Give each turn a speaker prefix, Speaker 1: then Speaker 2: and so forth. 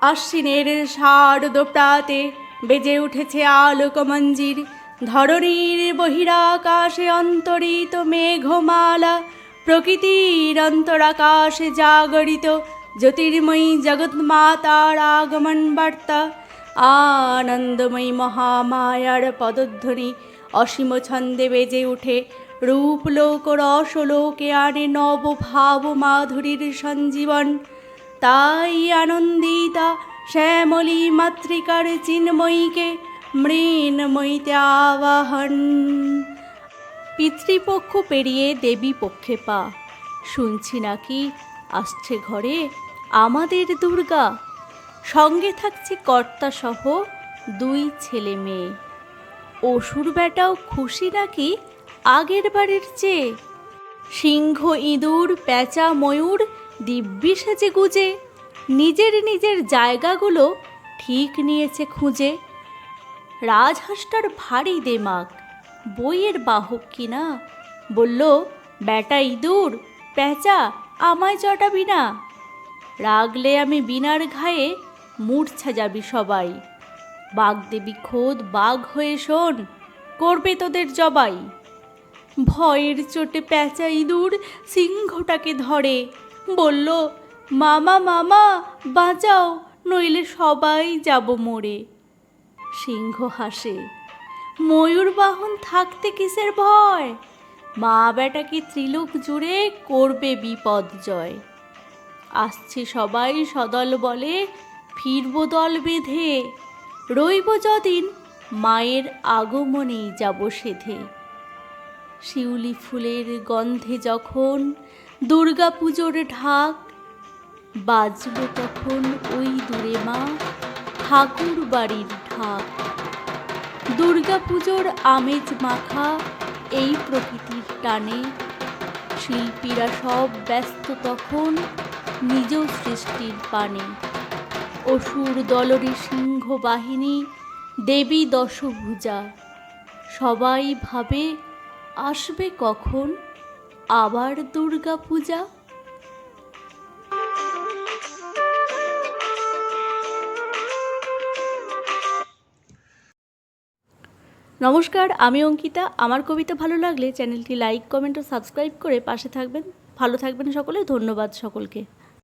Speaker 1: আশ্বিনের শারদ প্রাতে বেজে উঠেছে আলোকমঞ্জির। ধরণীর বহিরাকাশে অন্তরিত মেঘমালা, প্রকৃতির অন্তরাকাশে জাগরিত জ্যোতির্ময়ী জগৎমাতার আগমন বার্তা। আনন্দময়ী মহামায়ার পদধ্বনি অসীম ছন্দে বেজে উঠে। রূপলোক রসলোকে আনে নবভাব মাধুরীর সঞ্জীবন। তাই আনন্দিতা শ্যামলী মাতৃকার চিন্ময়ীকে মৃন্ময়ীতে আবাহন। পিতৃপক্ষ পেরিয়ে দেবী পক্ষে পা। শুনছি নাকি আসছে ঘরে আমাদের দুর্গা। সঙ্গে থাকছে কর্তাসহ দুই ছেলে মেয়ে। অসুর বেটাও খুশি নাকি আগের বাড়ির চেয়ে? সিংহ ইঁদুর, পেঁচা ময়ূর দিব্যি সেজে গুজে, নিজের নিজের জায়গাগুলো ঠিক নিয়েছে খুঁজে। রাজহাঁসটার ভারী দেমাক, বইয়ের বাহক কিনা বলল, বেটা ইঁদুর পেঁচা আমায় চটাবি না। রাগলে আমি বিনার ঘায়ে মূর্ছা যাবি সবাই। বাগদেবী খোদ বাঘ হয়ে শোন, করবে তোদের জবাই। ভয়ের চোটে প্যাঁচা ইঁদুর সিংহটাকে ধরে বলল, মামা মামা, বাঁচাও, নইলে সবাই যাব মরে। সিংহ হাসে, ময়ূর বাহন থাকতে কিসের ভয়? মা বেটাকে ত্রিলোক জুড়ে করবে বিপদ জয়। আসছে সবাই সদল বলে, ফিরব দল বেঁধে, রইব যদিন মায়ের আগমনেই যাব সেধে। শিউলি ফুলের গন্ধে যখন দুর্গা পুজোর ঢাক বাজব তখন ওই দূরে মা ঠাকুর বাড়ির ঢাক। দুর্গা পুজোর আমেজ মাখা এই প্রকৃতির টানে। শিল্পীরা সব ব্যস্ত তখন নিজ সৃষ্টির পানে। অসুর দলরি সিংহ বাহিনী, দেবী দশভূজা, সবাই ভাবে আসবে কখন? আবার দুর্গা পূজা? নমস্কার, আমি অঙ্কিতা। আমার কবিতা ভালো লাগলে চ্যানেলটি লাইক, কমেন্ট ও সাবস্ক্রাইব করে পাশে থাকবেন। ভালো থাকবেন সকলে, ধন্যবাদ সকলকে।